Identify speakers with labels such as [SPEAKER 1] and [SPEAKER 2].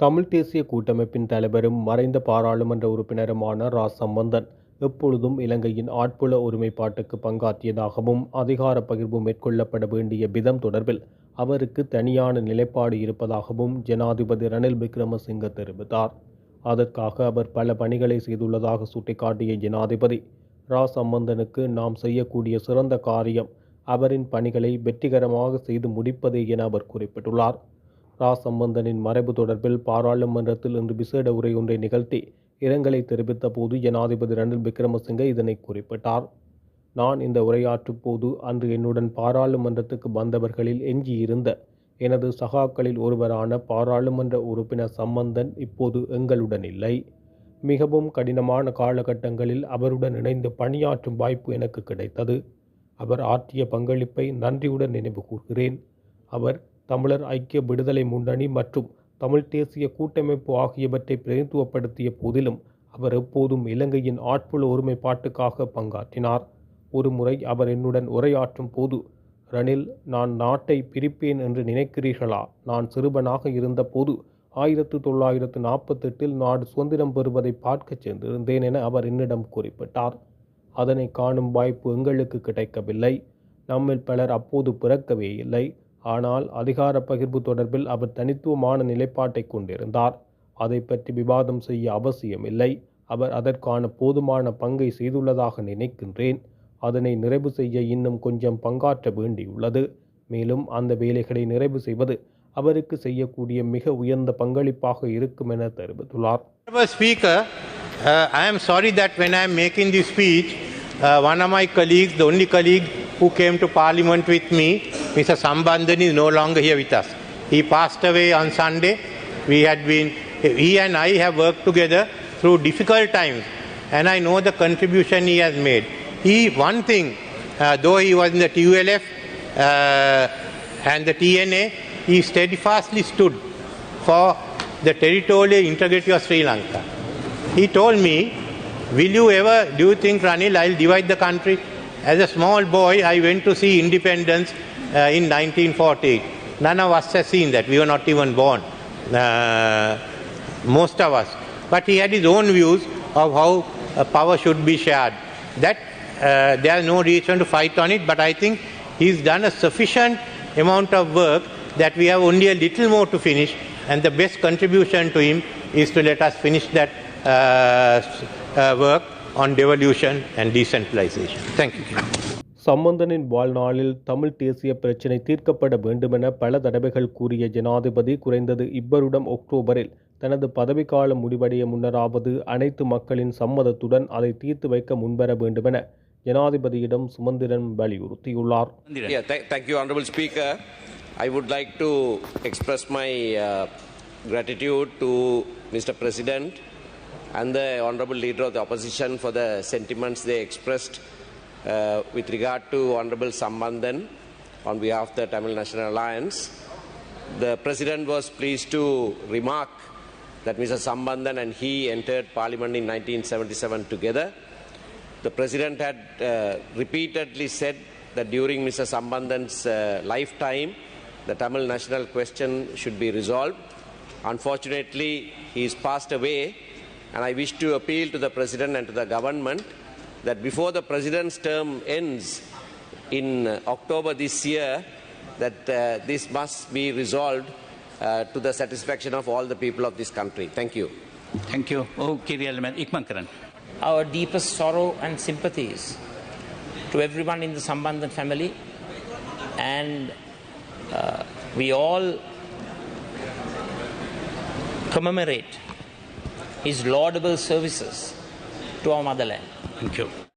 [SPEAKER 1] தமிழ் தேசிய கூட்டமைப்பின் தலைவரும் மறைந்த பாராளுமன்ற உறுப்பினருமான ரா சம்பந்தன் எப்பொழுதும் இலங்கையின் ஆட்புல ஒருமைப்பாட்டுக்கு பங்காற்றியதாகவும் அதிகார பகிர்வு மேற்கொள்ளப்பட வேண்டிய விதம் தொடர்பில் அவருக்கு தனியான நிலைப்பாடு இருப்பதாகவும் ஜனாதிபதி ரணில் விக்ரமசிங்க தெரிவித்தார். அதற்காக அவர் பல பணிகளை செய்துள்ளதாக சுட்டிக்காட்டிய ஜனாதிபதி ரா சம்பந்தனுக்கு நாம் செய்யக்கூடிய சிறந்த காரியம் அவரின் பணிகளை வெற்றிகரமாக செய்து முடிப்பதே என அவர் குறிப்பிட்டுள்ளார். ரா சம்பந்தனின் மறைவு தொடர்பில் பாராளுமன்றத்தில் இன்று விசேட உரை ஒன்றை நிகழ்த்தி இரங்கலை தெரிவித்த போது ஜனாதிபதி ரணில் விக்ரமசிங்கே இதனை குறிப்பிட்டார். நான் இந்த உரையாற்றும் போது அன்று என்னுடன் பாராளுமன்றத்துக்கு வந்தவர்களில் எஞ்சியிருந்த எனது சகாக்களில் ஒருவரான பாராளுமன்ற உறுப்பினர் சம்பந்தன் இப்போது எங்களுடன் இல்லை. மிகவும் கடினமான காலகட்டங்களில் அவருடன் இணைந்து பணியாற்றும் வாய்ப்பு எனக்கு கிடைத்தது. அவர் ஆற்றிய பங்களிப்பை நன்றியுடன் நினைவு கூர்கிறேன். அவர் தமிழர் ஐக்கிய விடுதலை முன்னணி மற்றும் தமிழ் தேசிய கூட்டமைப்பு ஆகியவற்றை பிரதித்துவப்படுத்திய போதிலும் அவர் எப்போதும் இலங்கையின் ஆட்புல ஒருமைப்பாட்டுக்காக பங்காற்றினார். ஒரு முறை அவர் என்னுடன் உரையாற்றும் போது ரணில் நான் நாட்டை பிரிப்பேன் என்று நினைக்கிறீர்களா? நான் சிறுவனாக இருந்தபோது ஆயிரத்து தொள்ளாயிரத்து நாற்பத்தெட்டில் நாடு சுதந்திரம் பெறுவதை பார்க்கச் சென்றிருந்தேன் என அவர் என்னிடம் குறிப்பிட்டார். அதனை காணும் வாய்ப்பு எங்களுக்கு கிடைக்கவில்லை. நம்மில் பலர் அப்போது பிறக்கவே இல்லை. ஆனால் அதிகார பகிர்வு தொடர்பில் அவர் தனித்துவமான நிலைப்பாட்டை கொண்டிருந்தார். அதை பற்றி விவாதம் செய்ய அவசியம் இல்லை அவர் அதற்கான போதுமான பங்கை செய்துள்ளதாக நினைக்கின்றேன். அதனை நிறைவு செய்ய இன்னும் கொஞ்சம் பங்காற்ற வேண்டியுள்ளது. மேலும் அந்த வேலைகளை நிறைவு செய்வது அவருக்கு செய்யக்கூடிய மிக உயர்ந்த பங்களிப்பாக இருக்கும் என தெரிவித்துள்ளார்.
[SPEAKER 2] Honorable Speaker, uh, I am sorry that when I am making this speech, uh, colleague of my colleagues, the only colleague who came Mr. Sambandhan, is no longer here with us. He passed away on Sunday. We had been, he and I have worked together through difficult times, and I know the contribution he has made. He, one thing, uh, though he was in the TULF uh, and the TNA, he steadfastly stood for the territorial integrity of Sri Lanka. He told me, Will you ever, do you think, Ranil, I'll divide the country? As a small boy, I went to see independence uh, in 1948. None of us has seen that. We were not even born, uh, most of us. But he had his own views of how uh, power should be shared. That uh, there is no reason to fight on it, but I think he's done a sufficient amount of work that we have only a little more to finish, and the best contribution to him is to let us finish that uh, work on devolution and decentralization. Thank you.
[SPEAKER 1] சம்பந்தனின் வாழ்நாளில் தமிழ் தேசிய பிரச்சினை தீர்க்கப்பட வேண்டுமென பல தடவைகள் கூறிய ஜனாதிபதி குறைந்தது இவ்வருடம் அக்டோபரில் தனது பதவிக்காலம் முடிவடைய முன்னராவது அனைத்து மக்களின் சம்மதத்துடன் அதை தீர்த்து வைக்க முன்வர வேண்டுமென ஜனாதிபதியிடம் சுமந்திரன் வலியுறுத்தியுள்ளார்
[SPEAKER 3] I would like to express my uh, gratitude to Mr. President and the Honorable Leader of the Opposition for the sentiments they expressed uh, with regard to Honorable Sambandhan on behalf of the Tamil National Alliance. The President was pleased to remark that Mr. Sambandhan and he entered Parliament in 1977 together. The President had uh, repeatedly said that during Mr. Sambandhan's uh, lifetime, the Tamil national question should be resolved. Unfortunately, he is passed away, and I wish to appeal to the President and to the government that before the President's term ends in October this year, that uh, this must be resolved uh, to the satisfaction of all the people of this country. Thank you.
[SPEAKER 4] Thank you. Okay, Realman. Ikman Karan.
[SPEAKER 5] our deepest sorrow and sympathies to everyone in the Sambandhan family. And uh, we all commemorate his laudable services to our motherland
[SPEAKER 4] and killed.